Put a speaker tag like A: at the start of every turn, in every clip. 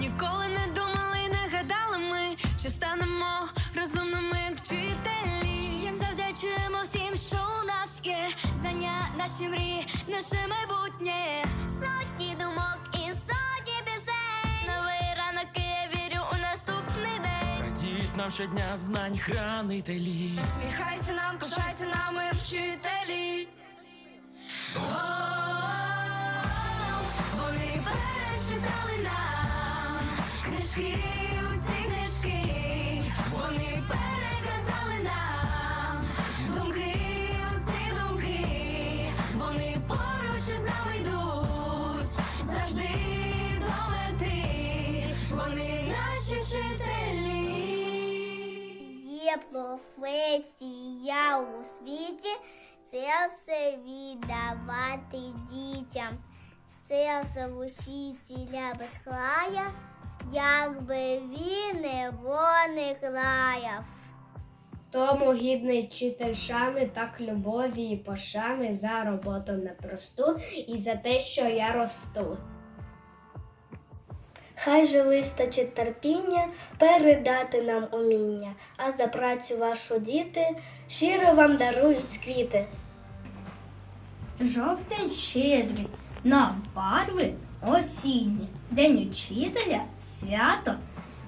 A: Ніколи не думали, не гадали ми, що станемо розумними, як вчителі. Їм завдячуємо всім, що у нас є. Знання, наші мрії, наше майбутнє. Сотні думок і сотні пісень. Новий ранок, і я вірю у наступний день.
B: Радіють нам щодня знань хранителі.
A: Сміхайся нам, пишайся нами, вчителі. Вони наші вчителі.
C: Є професія у світі серце віддавати дітям, серце вчителя без края, якби він не краяв.
D: Тому гідний вчитель шани, так любові і пошани за роботу непросту і за те, що я росту. Хай же вистачить терпіння передати нам уміння, а за працю вашу діти щиро вам дарують квіти.
E: Жовтень щедрий, на барви осінні. День учителя свято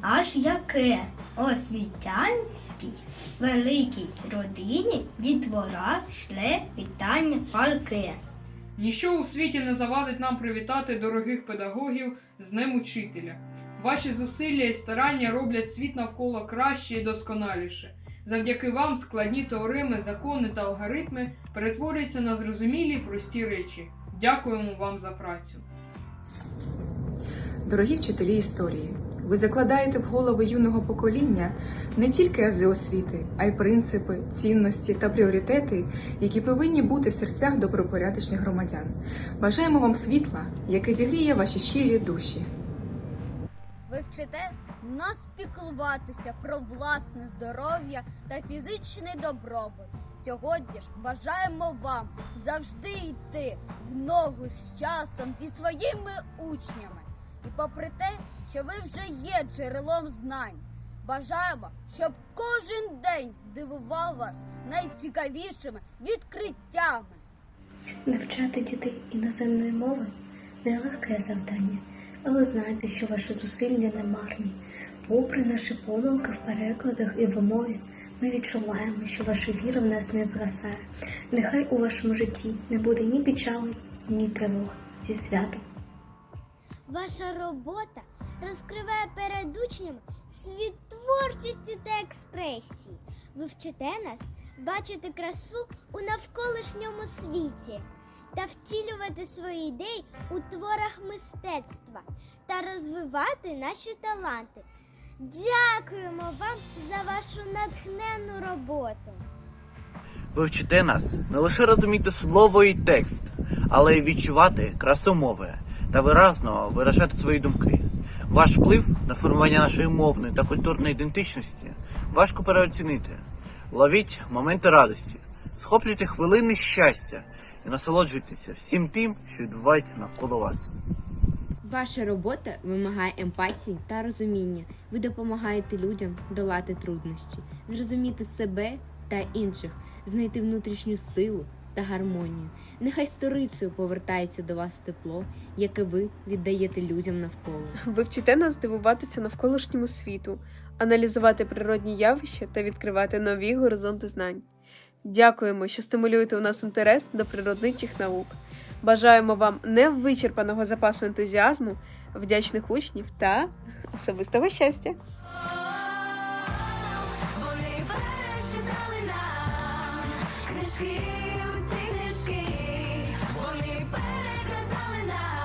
E: аж яке. Освітянській великій родині дітвора шле вітання палке.
F: Ніщо у світі не завадить нам привітати дорогих педагогів з Днем Учителя. Ваші зусилля і старання роблять світ навколо краще і досконаліше. Завдяки вам складні теореми, закони та алгоритми перетворюються на зрозумілі й прості речі. Дякуємо вам за працю.
G: Дорогі вчителі історії, ви закладаєте в голови юного покоління не тільки ази освіти, а й принципи, цінності та пріоритети, які повинні бути в серцях добропорядочних громадян. Бажаємо вам світла, яке зігріє ваші щирі душі.
H: Ви вчите нас піклуватися про власне здоров'я та фізичний добробут. Сьогодні ж бажаємо вам завжди йти в ногу з часом зі своїми учнями. Попри те, що ви вже є джерелом знань, бажаємо, щоб кожен день дивував вас найцікавішими відкриттями.
D: Навчати дітей іноземної мови нелегке завдання, але знайте, що ваші зусилля не марні. Попри наші помилки в перекладах і в мові, ми відчуваємо, що ваша віра в нас не згасає. Нехай у вашому житті не буде ні печали, ні тривог зі святом.
C: Ваша робота розкриває перед учнями світ творчості та експресії. Ви вчите нас бачити красу у навколишньому світі та втілювати свої ідеї у творах мистецтва та розвивати наші таланти. Дякуємо вам за вашу натхненну роботу.
I: Ви вчите нас не лише розуміти слово і текст, але й відчувати красу мови та виразно виражати свої думки. Ваш вплив на формування нашої мовної та культурної ідентичності важко переоцінити. Ловіть моменти радості, схоплюйте хвилини щастя і насолоджуйтеся всім тим, що відбувається навколо вас.
J: Ваша робота вимагає емпатії та розуміння. Ви допомагаєте людям долати труднощі, зрозуміти себе та інших, знайти внутрішню силу та гармонію. Нехай сторицею повертається до вас тепло, яке ви віддаєте людям навколо.
K: Ви вчите нас дивуватися навколишньому світу, аналізувати природні явища та відкривати нові горизонти знань. Дякуємо, що стимулюєте у нас інтерес до природничих наук. Бажаємо вам невичерпаного запасу ентузіазму, вдячних учнів та особистого щастя.
A: Вони перечитали нам книжки всі книжки, вони переказали нам.